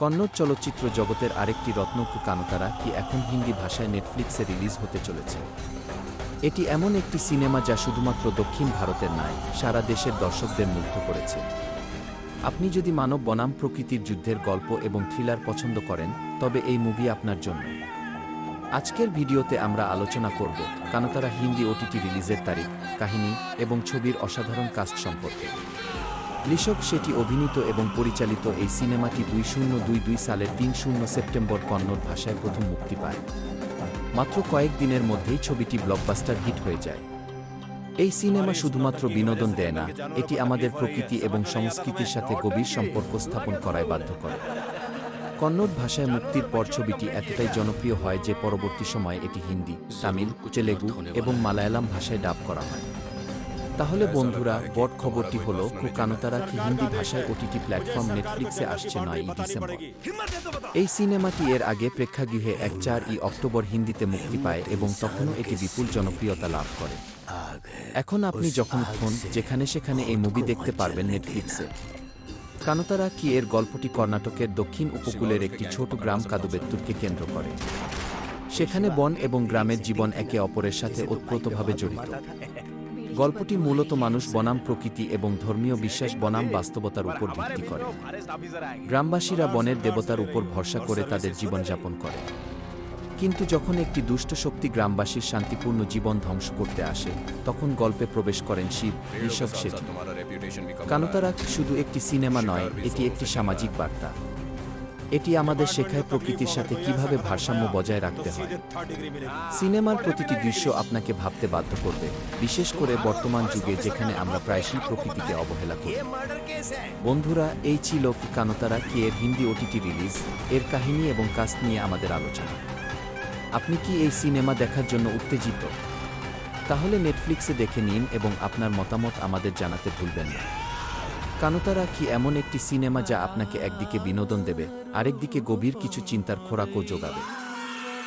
কন্নড় চলচ্চিত্র জগতের আরেকটি রত্নকু কানতারা কি এখন হিন্দি ভাষায় নেটফ্লিক্সে রিলিজ হতে চলেছে। এটি এমন একটি সিনেমা যা শুধুমাত্র দক্ষিণ ভারতের নয়, সারা দেশের দর্শকদের মুগ্ধ করেছে। আপনি যদি মানব বনাম প্রকৃতির যুদ্ধের গল্প এবং থ্রিলার পছন্দ করেন, তবে এই মুভি আপনার জন্য। আজকের ভিডিওতে আমরা আলোচনা করব কানতারা হিন্দি ওটিটি রিলিজের তারিখ, কাহিনী এবং ছবির অসাধারণ কাস্ট সম্পর্কে। ঋষভ সেটি অভিনীত এবং পরিচালিত এই সিনেমাটি দুই শূন্য দুই দুই সালের তিন শূন্য সেপ্টেম্বর কন্নড় ভাষায় প্রথম মুক্তি পায়। মাত্র কয়েক দিনের মধ্যেই ছবিটি ব্লকবাস্টার হিট হয়ে যায়। এই সিনেমা শুধুমাত্র বিনোদন দেয় না, এটি আমাদের প্রকৃতি এবং সংস্কৃতির সাথে গভীর সম্পর্ক স্থাপন করায় বাধ্য করে। কন্নড় ভাষায় মুক্তির পর ছবিটি এতটাই জনপ্রিয় হয় যে পরবর্তী সময়ে এটি হিন্দি, তামিল, তেলেগু এবং মালায়ালাম ভাষায় ডাব করা হয়। তাহলে বন্ধুরা, বট খবরটি হল, কুকানতারা কি হিন্দি ভাষায় ওটিটি প্ল্যাটফর্ম নেটফ্লিক্সে আসছে নয় ডিসেম্বর। এই সিনেমাটি এর আগে প্রেক্ষাগৃহে এক চার ই অক্টোবর হিন্দিতে মুক্তি পায় এবং তখনও এটি বিপুল জনপ্রিয়তা লাভ করে। এখন আপনি যখন ফোন, যেখানে সেখানে এই মুভি দেখতে পারবেন নেটফ্লিক্সে। কানতারা কি এর গল্পটি কর্ণাটকের দক্ষিণ উপকূলের একটি ছোট গ্রাম কাদুবেত্তুরকে কেন্দ্র করে? সেখানে বন এবং গ্রামের জীবন একে অপরের সাথে ওতপ্রোতভাবে জড়িত। গল্পটি মূলত মানুষ বনাম প্রকৃতি এবং ধর্মীয় বিশ্বাস বনাম বাস্তবতার উপর ভিত্তি করে। গ্রামবাসীরা বনের দেবতার উপর ভরসা করে তাদের জীবনযাপন করে। কিন্তু যখন একটি দুষ্ট শক্তি গ্রামবাসীর শান্তিপূর্ণ জীবন ধ্বংস করতে আসে তখন গল্পে প্রবেশ করেন শিব ঋষভ শেঠি। কানতারা শুধু একটি সিনেমা নয় এটি একটি সামাজিক বার্তা। এটি আমাদের শেখায় প্রকৃতির সাথে কীভাবে ভারসাম্য বজায় রাখতে হয়। সিনেমার প্রতিটি দৃশ্য আপনাকে ভাবতে বাধ্য করবে, বিশেষ করে বর্তমান যুগে যেখানে আমরা প্রায়শই প্রকৃতিকে অবহেলা করি। বন্ধুরা, এই ছিল কানতারা কি এর হিন্দি ওটিটি রিলিজ এর কাহিনী এবং কাস্ট নিয়ে আমাদের আলোচনা। আপনি কি এই সিনেমা দেখার জন্য উত্তেজিত? তাহলে নেটফ্লিক্সে দেখে নিন এবং আপনার মতামত আমাদের জানাতে ভুলবেন না। কানতারা কি এমন একটি সিনেমা যা আপনাকে একদিকে বিনোদন দেবে, আরেকদিকে গভীর কিছু চিন্তার খোরাকও যোগাবে?